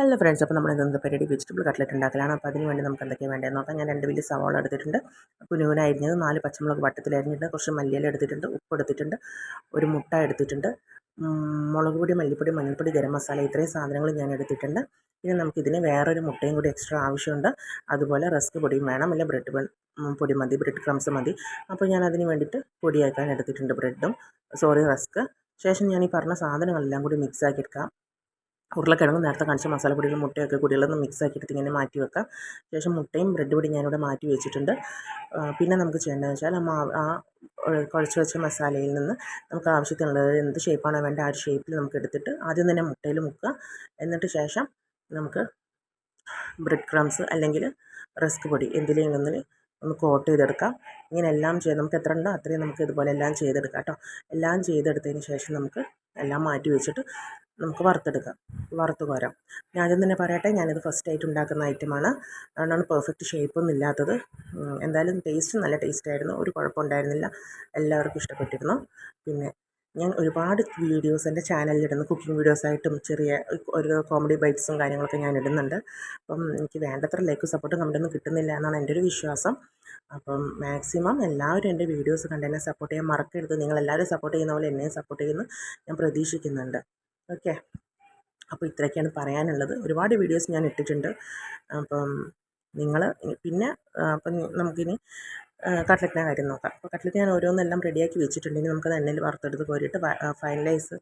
Hello friends അപ്പോൾ നമ്മൾ ഇന്നത്തെ പരിപാടി വെജിറ്റബിൾ കട്ട്ലറ്റ് ഉണ്ടാക്കലാണ്. അപ്പോൾ അതിന് വേണ്ടി നമുക്ക് എന്തൊക്കെയാണ് വേണ്ടതെന്ന് നോക്കാം ഞാൻ രണ്ട് വലിയ സവാള എടുത്തിട്ടുണ്ട്. കുനുകുന നാല് പച്ചമുളക് വട്ടത്തിൽ അരിഞ്ഞിട്ടുണ്ട്. കുറച്ച് മല്ലിയില എടുത്തിട്ടുണ്ട്. ഉപ്പ് എടുത്തിട്ടുണ്ട്. ഒരു മുട്ട എടുത്തിട്ടുണ്ട്. മുളക് പൊടി മല്ലിപ്പൊടി മഞ്ഞൾപ്പൊടി ഗരം മസാല ഇത്രയും സാധനങ്ങൾ ഞാൻ എടുത്തിട്ടുണ്ട്. പിന്നെ നമുക്കിതിന് വേറൊരു മുട്ടയും കൂടി എക്സ്ട്രാ ആവശ്യമുണ്ട്. അതുപോലെ റസ്ക് പൊടിയും വേണം. അല്ലെങ്കിൽ ബ്രെഡ് പൊടി മതി. ബ്രെഡ് ക്രംസ് മതി. അപ്പോൾ ഞാൻ അതിന് വേണ്ടിയിട്ട് പൊടിയാക്കാൻ എടുത്തിട്ടുണ്ട് ബ്രെഡും. Sorry rusk. ശേഷം ഞാൻ ഈ പറഞ്ഞ സാധനങ്ങളെല്ലാം കൂടി മിക്സ് ആക്കി എടുക്കാം. ഉരുളക്കിഴങ്ങ് നേരത്തെ കാണിച്ച മസാലപ്പൊടികളും മുട്ടയൊക്കെ കൂടിയുള്ളത് മിക്സ് ആക്കിയിട്ട് ഇങ്ങനെ മാറ്റി വെക്കാം. ശേഷം മുട്ടയും ബ്രെഡ് പൊടി ഞാനിവിടെ മാറ്റി വെച്ചിട്ടുണ്ട്. പിന്നെ നമുക്ക് ചെയ്യേണ്ടതെന്ന് വെച്ചാൽ ആ കുഴച്ച് വെച്ച മസാലയിൽ നിന്ന് നമുക്ക് ആവശ്യത്തിനുള്ളത് എന്ത് ഷേപ്പാണോ വേണ്ട ആ ഒരു ഷേപ്പിൽ നമുക്ക് എടുത്തിട്ട് ആദ്യം തന്നെ മുട്ടയിൽ മുക്കുക. എന്നിട്ട് ശേഷം നമുക്ക് ബ്രെഡ് ക്രംസ് അല്ലെങ്കിൽ റസ്ക് പൊടി എന്തിലെങ്കിലും ഒന്നിൽ ഒന്ന് കോട്ട് ചെയ്തെടുക്കാം. ഇങ്ങനെ എല്ലാം ചെയ്ത് നമുക്ക് എത്ര ഉണ്ടോ അത്രയും നമുക്ക് ഇതുപോലെ എല്ലാം ചെയ്തെടുക്കാം കേട്ടോ. എല്ലാം ചെയ്തെടുത്തതിന് ശേഷം നമുക്ക് എല്ലാം മാറ്റി വെച്ചിട്ട് നമുക്ക് വറുത്തെടുക്കാം. വറുത്ത് കോരാം. ഞാൻ ആദ്യം തന്നെ പറയട്ടെ ഞാനിത് ഫസ്റ്റ് ആയിട്ട് ഉണ്ടാക്കുന്ന ഐറ്റമാണ് അതുകൊണ്ടാണ് പെർഫെക്റ്റ് ഷേപ്പൊന്നും ഇല്ലാത്തത്. എന്തായാലും ടേസ്റ്റ് നല്ല ടേസ്റ്റ് ആയിരുന്നു. ഒരു കുഴപ്പമുണ്ടായിരുന്നില്ല എല്ലാവർക്കും ഇഷ്ടപ്പെട്ടിരുന്നു. പിന്നെ ഞാൻ ഒരുപാട് വീഡിയോസ് എന്റെ ചാനലിൽ കുക്കിംഗ് വീഡിയോസായിട്ടും ചെറിയ ഒരു കോമഡി ബൈറ്റ്സും കാര്യങ്ങളൊക്കെ ഞാൻ ഇടുന്നുണ്ട്. അപ്പം എനിക്ക് വേണ്ടത്ര ലൈക്ക് സപ്പോർട്ടും ഒന്നും കിട്ടുന്നില്ല എന്നാണ് എന്റെ ഒരു വിശ്വാസം. അപ്പം മാക്സിമം എല്ലാവരും എന്റെ വീഡിയോസ് കണ്ട് എന്നെ സപ്പോർട്ട് ചെയ്യാൻ മറക്കരുത്. നിങ്ങളെല്ലാവരും സപ്പോർട്ട് ചെയ്യുന്ന പോലെ എന്നെയും സപ്പോർട്ട് ചെയ്യുന്നു. ഞാൻ പ്രതീക്ഷിക്കുന്നുണ്ട്. ഓക്കെ. അപ്പോൾ ഇത്രയൊക്കെയാണ് പറയാനുള്ളത്. ഒരുപാട് വീഡിയോസ് ഞാൻ ഇട്ടിട്ടുണ്ട്. അപ്പം നിങ്ങൾ പിന്നെ അപ്പം നമുക്കിനി കട്ട്ലറ്റിന്റെ കാര്യം നോക്കാം. അപ്പോൾ കട്ട്ലറ്റ് ഞാൻ ഓരോന്നെല്ലാം റെഡിയാക്കി വെച്ചിട്ടുണ്ടെങ്കിൽ നമുക്കത് എണ്ണയിൽ വറുത്തെടുത്ത് കോരിയിട്ട് ഫൈനലൈസ്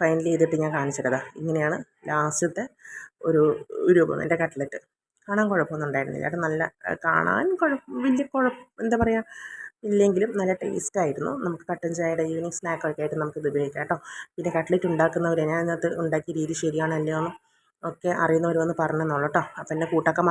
ഫൈനൽ ചെയ്തിട്ട് ഞാൻ കാണിച്ചിട്ടതാ ഇങ്ങനെയാണ് ലാസ്റ്റത്തെ ഒരു രൂപം എന്റെ കട്ട്ലറ്റ്. കാണാൻ കുഴപ്പമൊന്നും ഉണ്ടായിരുന്നില്ല. അത് നല്ല കാണാൻ കുഴപ്പം വലിയ കുഴപ്പം എന്താ പറയുക ഇല്ലെങ്കിലും നല്ല ടേസ്റ്റ് ആയിരുന്നു നമുക്ക് കട്ടൻ ചായയുടെ ഈവനിങ് സ്നാക്കൊക്കെ ആയിട്ട് നമുക്കിത് ഉപയോഗിക്കാം കേട്ടോ. പിന്നെ കട്ട്ലറ്റ് ഉണ്ടാക്കുന്നവരെ ഞാൻ അതിനകത്ത് ഉണ്ടാക്കിയ രീതി ശരിയാണല്ലോ ഒക്കെ അറിയുന്നവർ വന്ന് പറഞ്ഞെന്നുള്ളൂ കേട്ടോ. അപ്പം എന്റെ കൂട്ടൊക്കെ